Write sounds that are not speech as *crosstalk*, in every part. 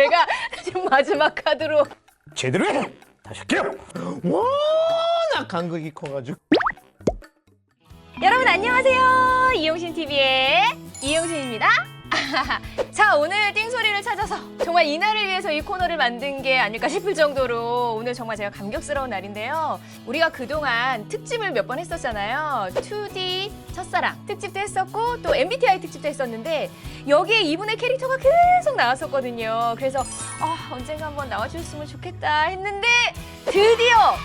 제가 지금 마지막 카드로 제대로 해! 다시 할게요! 워낙 간극이 커가지고. 여러분 안녕하세요. 이용신 TV의 이용신입니다. *laughs* 자 오늘 띵소리를 찾아서 정말 이날을 위해서 이 코너를 만든 게 아닐까 싶을 정도로 오늘 정말 제가 감격스러운 날인데요. 우리가 그동안 특집을 몇 번 했었잖아요. 2D 첫사랑 특집도 했었고 또 MBTI 특집도 했었는데 여기에 이분의 캐릭터가 계속 나왔었거든요. 그래서 아, 언젠가 한번 나와주셨으면 좋겠다 했는데 드디어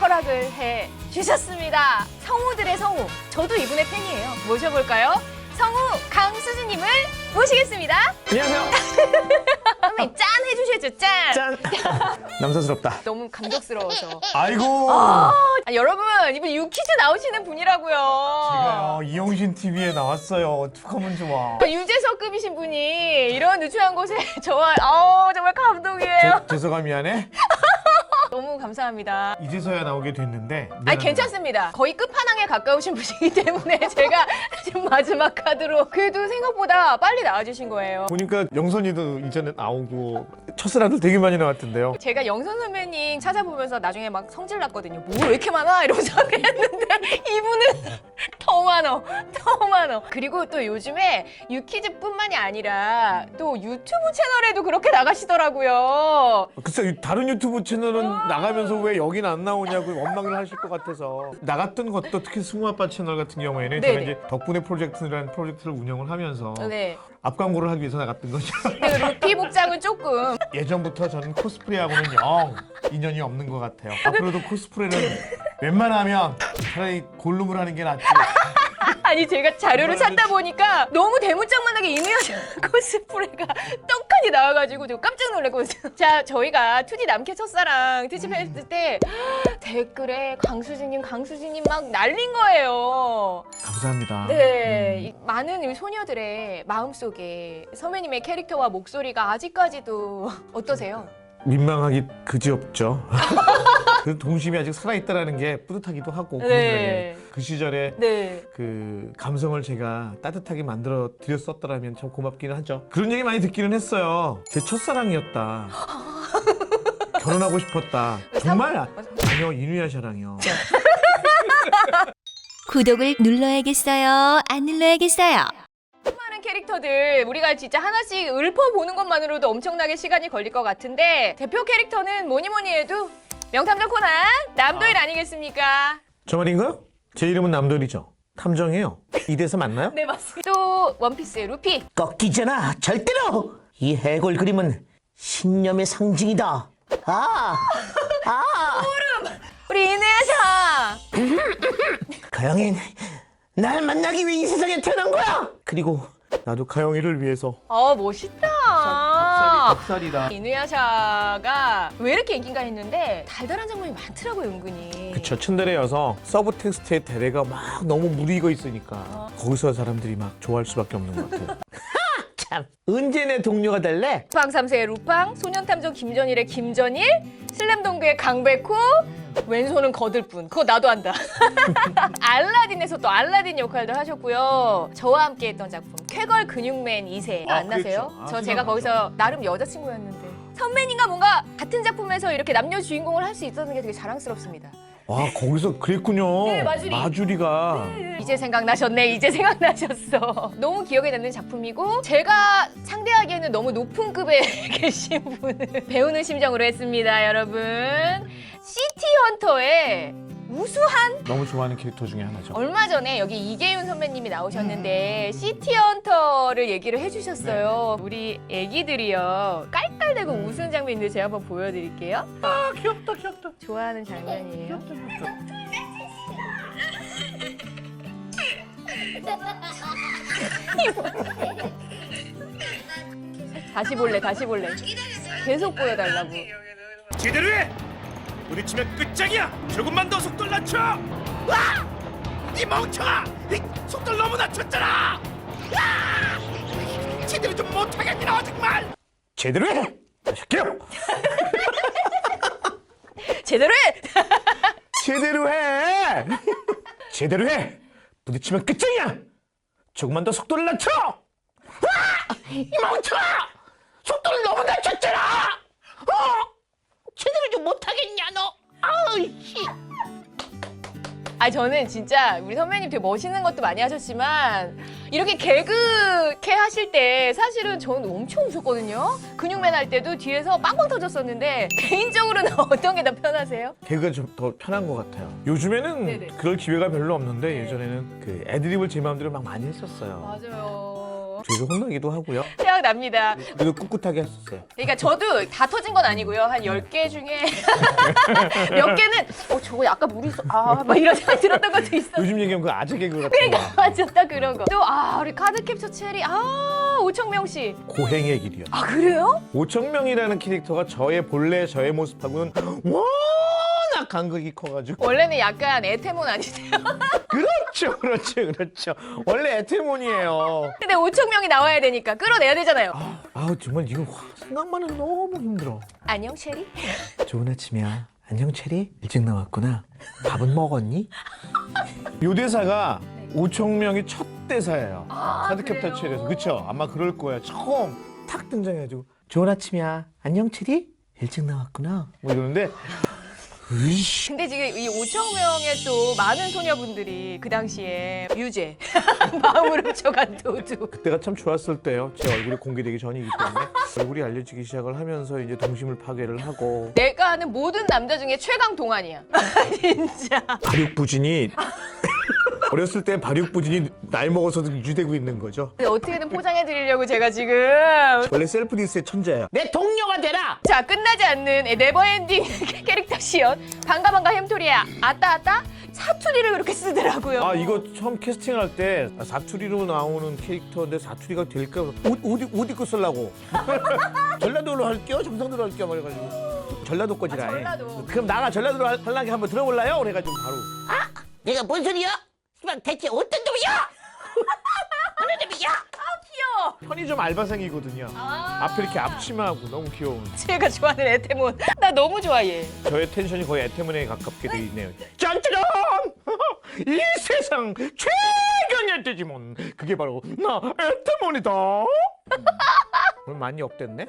허락을 해 주셨습니다. 성우들의 성우. 저도 이분의 팬이에요. 모셔볼까요? 성우 강수진님을 모시겠습니다. 안녕하세요. *laughs* 선배님 짠 해주셔야죠. 짠. 짠! *laughs* 남사스럽다. 너무 감격스러워서. 아이고! 아, 여러분 이분 유퀴즈 나오시는 분이라고요. 제가요, 이용신 TV에 나왔어요. 어떡하면 좋아. 유재석급이신 분이 이런 누추한 곳에 *laughs* 저와 아 정말 감동이에요. 재, 재석아 미안해? 너무 감사합니다. 이제서야 나오게 됐는데. 미안합니다. 괜찮습니다. 거의 끝판왕에 가까우신 분이기 때문에 *laughs* 제가 지금 마지막 카드로 그래도 생각보다 빨리 나와주신 거예요. 보니까 영선이도 이전에 나오고 첫사랑들 되게 많이 나왔던데요. 제가 영선 선배님 찾아보면서 나중에 막 성질 났거든요. 뭐 왜 이렇게 많아? 이러면서 *laughs* 그랬는데 이분은 *laughs* 더 많어. 더 많어. 그리고 또 요즘에 유키즈뿐만이 아니라 또 유튜브 채널에도 그렇게 나가시더라고요. 글쎄 다른 유튜브 채널은 나가면서 왜 여긴 안 나오냐고 원망을 하실 것 같아서 나갔던 것도 특히 승우 아빠 채널 같은 경우에는 제가 네네. 이제 덕분에 프로젝트라는 프로젝트를 운영을 하면서 네. 앞광고를 하기 위해서 나갔던 거죠. *laughs* 그 루피 복장은 조금 예전부터 저는 코스프레하고는 영 인연이 없는 것 같아요. 앞으로도 코스프레는 웬만하면 차라리 골룸을 하는 게 낫지. 아니 제가 자료를 찾다 보니까 너무 대문짝만하게 이누야샤 *laughs* 코스프레가 떡하니 나와가지고 저 깜짝 놀랐거든요. *laughs* 자 저희가 2D 남캐 첫사랑 특집 했을 때 *gasps* 댓글에 강수진님 강수진님 막 날린 거예요. 감사합니다. 네이 많은 이 소녀들의 마음속에 선배님의 캐릭터와 목소리가 아직까지도 *laughs* 어떠세요? 민망하기 그지없죠. 그 동심이 아직 살아있다라는 게 뿌듯하기도 하고 네. 그 시절에 네. 그 감성을 제가 따뜻하게 만들어 드렸었더라면 참 고맙기는 하죠. 그런 얘기 많이 듣기는 했어요. 제 첫사랑이었다. *laughs* 결혼하고 싶었다. 정말 아- 아니요 이누야 샤랑이요. *laughs* 구독을 눌러야겠어요? 안 눌러야겠어요? 수많은 캐릭터들 우리가 진짜 하나씩 읊어보는 것만으로도 엄청나게 시간이 걸릴 것 같은데 대표 캐릭터는 뭐니 뭐니 해도 명탐정 코난 남도일 아 니겠습니까? 저 말인가요? 제 이름은 남돌이죠. 탐정이에요. 이대서 맞나요? 네 맞습니다. 또 원피스의 루피 꺾이잖아 절대로 이 해골 그림은 신념의 상징이다 아, 아, 우리 이누야샤 가영인 날 만나기 위해 이 세상에 태어난 거야 그리고 나도 가영이를 위해서 어 멋있다 닭살이다. 이누야샤가 왜 이렇게 인기가 있는데 달달한 장면이 많더라고요 은근히. 그쵸 츤데레여서 서브 텍스트의 대례가 막 너무 무리고 있으니까 거기서 사람들이 막 좋아할 수밖에 없는 것 같아요. *laughs* 참. 언제 내 동료가 될래? 루팡 3세의 루팡 소년탐정 김전일의 김전일 슬램동그의 강백호 왼손은 거들뿐. 그거 나도 안다. *laughs* 알라딘에서 또 알라딘 역할도 하셨고요. 저와 함께 했던 작품 쾌걸 근육맨 2세 아, 안 나세요? 그랬죠. 아, 저 제가 생각나죠. 거기서 나름 여자친구였는데 선배님과 뭔가 같은 작품에서 이렇게 남녀 주인공을 할 수 있었는 게 되게 자랑스럽습니다 와 거기서 그랬군요. 네, 마주리. 마주리가 이제 생각나셨네 이제 생각나셨어 *laughs* 너무 기억에 남는 작품이고 제가 상대하기에는 너무 높은 급에 *laughs* 계신 분을 배우는 심정으로 했습니다 여러분 시티 헌터의 우수한 너무 좋아하는 캐릭터 중에 하나죠. 얼마 전에 여기 이계윤 선배님이 나오셨는데 시티 헌터를 얘기를 해주셨어요. 우리 애기들이요. 깔깔대고 웃은 장면인데 제가 한번 보여드릴게요. 아 귀엽다 귀엽다. 좋아하는 장면이에요. 다시 볼래 다시 볼래. 계속 보여달라고. 제대로 해! 부딪히면 끝장이야! 조금만 더 속도를 낮춰! 와! 이 멍청아! 이 속도를 너무 낮췄잖아! 와! 제대로 좀 못하겠구나 정말! 제대로 해. 할게요. 제대로 해 제대로 해. 제대로 해. 부딪히면 끝장이야. 조금만 더 속도를 낮춰. 이 멍청아 속도를 너무 낮 못하겠냐 너? 아우 씨. 아 저는 진짜 우리 선배님 되게 멋있는 것도 많이 하셨지만 이렇게 개그케 하실 때 사실은 저는 엄청 웃었거든요. 근육맨 할 때도 뒤에서 빵빵 터졌었는데 개인적으로는 *laughs* 어떤 게 더 편하세요? 개그가 좀 더 편한 것 같아요. 요즘에는 네네. 그럴 기회가 별로 없는데 네. 예전에는 그 애드립을 제 마음대로 막 많이 했었어요. 맞아요. 뒤에서 혼나기도 하고요. *laughs* 생각납니다. 그래도 꿋꿋하게 했었어요. 그러니까 저도 다 터진 건 아니고요. 한 10개 중에 *laughs* 몇 개는 어 저거 약간 물이 있어. 아, 막 이런 생각이 들었던 것도 있어요. 요즘 얘기하면 그 아재 개그 같은 거. 맞아, 딱 그런 거. 또, 아, 우리 카드 캡처 체리. 아, 오청명 씨. 고행의 길이요. 아, 그래요? 오청명이라는 캐릭터가 저의 본래 저의 모습하고는 *gasps* 워낙 간극이 커가지고. 원래는 약간 에테몬 아니세요? *laughs* 그렇죠 그렇죠 그렇죠. 원래 에테몬이에요. 근데 오청명이 나와야 되니까 끌어내야 되잖아요. 아우 정말 이거 와, 생각만 해도 너무 힘들어. 안녕, 체리. 좋은 아침이야. 안녕 체리? 일찍 나왔구나. 밥은 먹었니? 요 대사가 오청명이 첫 대사예요. 카드캡터 체리에서. 그쵸? 아마 그럴 거예요. 처음 탁 등장해가지고 좋은 아침이야. 안녕 체리? 일찍 나왔구나. 뭐 이러는데 으이씨 근데 지금 이 오청명의 또 많은 소녀분들이 그 당시에 유죄. *laughs* 마음을 훔쳐간 도두. 그때가 참 좋았을 때요. 제 얼굴이 공개되기 전이기 때문에 얼굴이 알려지기 시작을 하면서 이제 동심을 파괴를 하고 내가 아는 모든 남자 중에 최강 동안이야. *laughs* 진짜. 발육부진이 어렸을 때 발육부진이 나이 먹어서도 유지되고 있는 거죠. 근데 어떻게든 포장해 드리려고 제가 지금 원래 셀프 디스의 천재예요. 내 동료가 되라. 자 끝나지 않는 네버엔딩 *laughs* 캐릭터 시연 반가 반가 햄토리야 아따 아따 사투리를 그렇게 쓰더라고요 아 이거 처음 캐스팅할 때 사투리로 나오는 캐릭터인데 사투리가 될까? 옷, 옷, 옷 입고 쓰려고 *laughs* 전라도로 할게요? 정상도로 할게요? 막 이래가지고 전라도 거지라 아, 전라도. 그럼 나가 전라도로 할- 할랑게 한번 들어볼래요? 그래가지고 바로 내가 뭔 소리야? 씨발 대체 어떤 놈이야? *laughs* 어느 놈이야? 귀여워 편의점 알바생이거든요. 아. 앞에 이렇게 앞치마하고 너무 귀여운. 제가 좋아하는 에테몬 나 너무 좋아해 저의 텐션이 거의 에테문에 가깝게 돼 있네요. 짠짜란! *laughs* 이 세상 최강의 디지몬 그게 바로 나 에테몬이다. 오늘 많이 업됐네?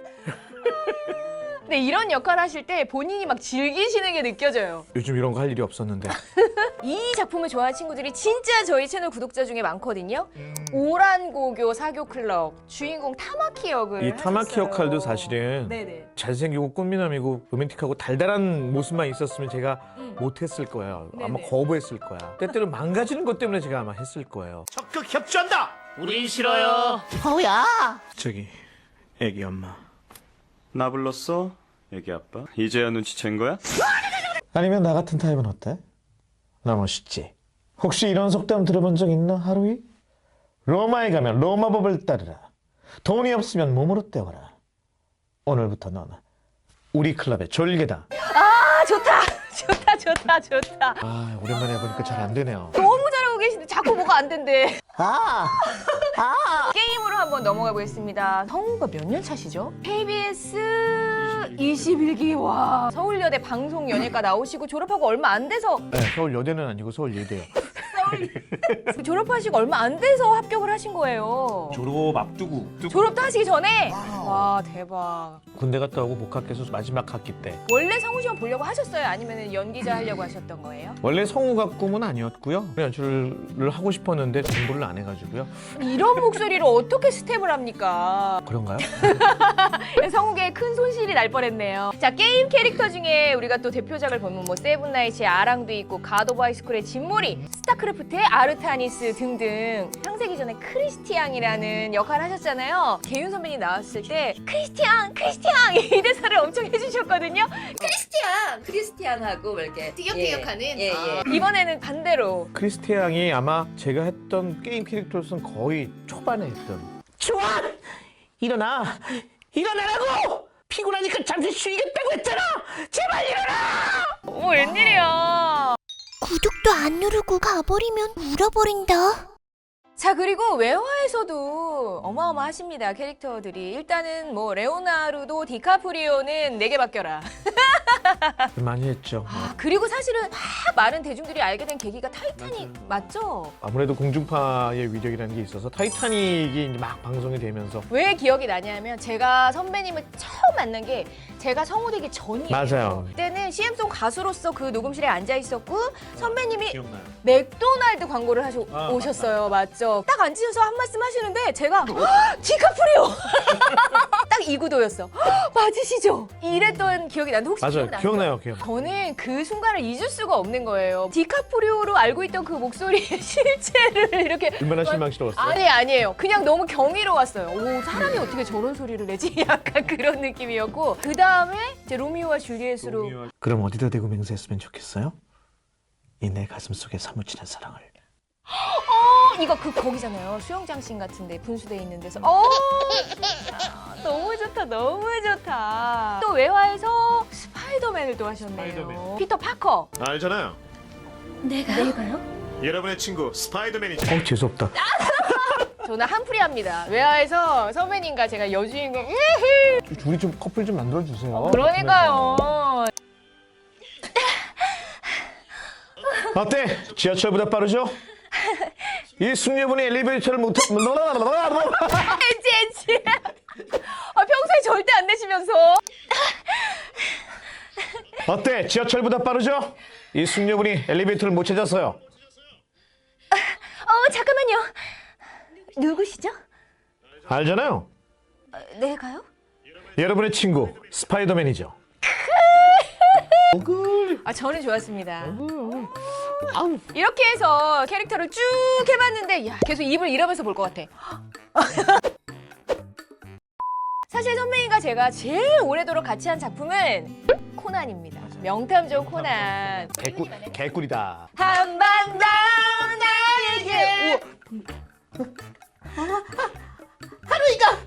근데 이런 역할 하실 때 본인이 막 즐기시는 게 느껴져요 요즘 이런 거 할 일이 없었는데 *laughs* 이 작품을 좋아하는 친구들이 진짜 저희 채널 구독자 중에 많거든요 오란고교 사교클럽 주인공 타마키 역을 이 타마키 하셨어요. 역할도 사실은 네네 잘생기고 꽃미남이고 로맨틱하고 달달한 모습만 있었으면 제가 음. 못했을 거예요. 아마 네네. 거부했을 거야. 때때로 망가지는 것 때문에 제가 아마 했을 거예요. 적극 협조한다. 우린 싫어요. 어우야. 저기 애기 엄마. 나 불렀어? 애기 아빠. 이제야 눈치챈 거야? 아니면 나 같은 타입은 어때? 나 멋있지? 혹시 이런 속담 들어본 적 있나 하루이? 로마에 가면 로마 법을 따르라 돈이 없으면 몸으로 때워라 오늘부터 너는 우리 클럽의 졸개다 아 좋다 *laughs* 좋다 좋다 좋다 아 오랜만에 해보니까 잘 안 되네요 너무 계신데 자꾸 뭐가 안 된대 아. 아. *laughs* 게임으로 한번 넘어가 보겠습니다. 성우가 몇 년 차시죠? KBS 21기 와 서울여대 방송연예과 나오시고 졸업하고 얼마 안 돼서 네, 서울 여대는 아니고 서울 예대요 졸업하시고 얼마 안 돼서 합격을 하신 거예요. 졸업 앞두고. 졸업도 하시기 전에 와 대박. 군대 갔다 오고 복학해서 마지막 학기 때 원래 성우 시험 보려고 하셨어요? 아니면 연기자 하려고 하셨던 거예요? 원래 성우가 꿈은 아니었고요 연출을 하고 싶었는데 공부를 안 해가지고요 이런 목소리로 어떻게 스텝을 합니까? 그런가요? *laughs* 성우계에 큰 손실이 날 뻔했네요. 자 게임 캐릭터 중에 우리가 또 대표작을 보면 뭐 세븐나이츠의 아랑도 있고 하이스쿨의 진모리, 스타크래프트 의 아르타니스 등등 창세기 전에 크리스티앙이라는 역할을 하셨잖아요. 개윤 선배님 나왔을 때 크리스티앙, 크리스티앙 이 대사를 엄청 해주셨거든요. 크리스티안 크리스티안하고 뭐 이렇게 티격태격하는? 예, 예, 예. 이번에는 반대로 크리스티앙이 아마 제가 했던 게임 캐릭터로서는 거의 초반에 했던 좋아. 일어나. 일어나라고. 피곤하니까 잠시 쉬겠다고 했잖아. 제발 일어나. 어머 웬일이야. 구독도 안 누르고 가버리면 울어버린다. 자 그리고 외화에서도 어마어마하십니다 캐릭터들이 일단은 뭐 레오나르도 디카프리오는 내게 맡겨라 많이 했죠. 아, 그리고 사실은 막 많은 대중들이 알게 된 계기가 타이타닉 맞죠? 아무래도 공중파의 위력이라는 게 있어서 타이타닉이 이제 막 방송이 되면서 왜 기억이 나냐면 제가 선배님을 처음 만난 게 제가 성우되기 전이에요. 맞아요. 그때는 CM송 가수로서 그 녹음실에 앉아 있었고 선배님이 기억나요. 맥도날드 광고를 하셔 아, 오셨어요. 맞죠? 딱 앉으셔서 한 말씀 하시는데 제가 "헉, 디카프리오 *laughs* 딱 이 구도였어. "헉, 맞으시죠? 이랬던 기억이 나는데 혹시 맞아요. 기억나요? 기억나요. 기억. 저는 그 순간을 잊을 수가 없는 거예요. 디카프리오로 알고 있던 그 목소리의 *laughs* 실체를 이렇게 얼마나 실망스러웠어요. 아니 아니에요. 그냥 너무 경이로웠어요. 오 사람이 어떻게 저런 소리를 내지? *laughs* 약간 그런 느낌이었고 그 다음에 이제 로미오와 줄리엣으로 그럼 어디다 대고 맹세했으면 좋겠어요? 이 내 가슴 속에 사무치는 사랑을. 어, 이거 그 거기잖아요. 수영장 씬 같은데 분수대 있는 데서. 어, *laughs* 너무 좋다, 너무 좋다. 또 외화에서 스파이더맨을 또 하셨네요. 스파이더맨. 피터 파커. 알잖아요. 내가 내가요? 여러분의 친구 스파이더맨이죠. 어 재수없다. *laughs* 저는 한풀이합니다. 외화에서 선배님과 제가 여주인공. 우리 좀 커플 좀 만들어 주세요. 그러니까요. 어때? 지하철보다 빠르죠? *laughs* 이 숙녀분이 엘리베이터를 못 타. 엣지 엣지. 아, 평소에 절대 안 내시면서. 어때? 지하철보다 빠르죠? 이 숙녀분이 엘리베이터를 못 찾았어요. 어 잠깐만요. 누구시죠? 알잖아요. 내가요? 여러분의 친구 스파이더맨이죠. *laughs* 아, 저는 좋았습니다. 이렇게 해서 캐릭터를 쭉 해봤는데, 야, 계속 입을 잃으면서 볼 것 같아. *laughs* 사실 선배님과 제가 제일 오래도록 같이 한 작품은 코난입니다. 명탐정 코난. 개꿀 개꿀이다. 한반도 나에게. 하루이가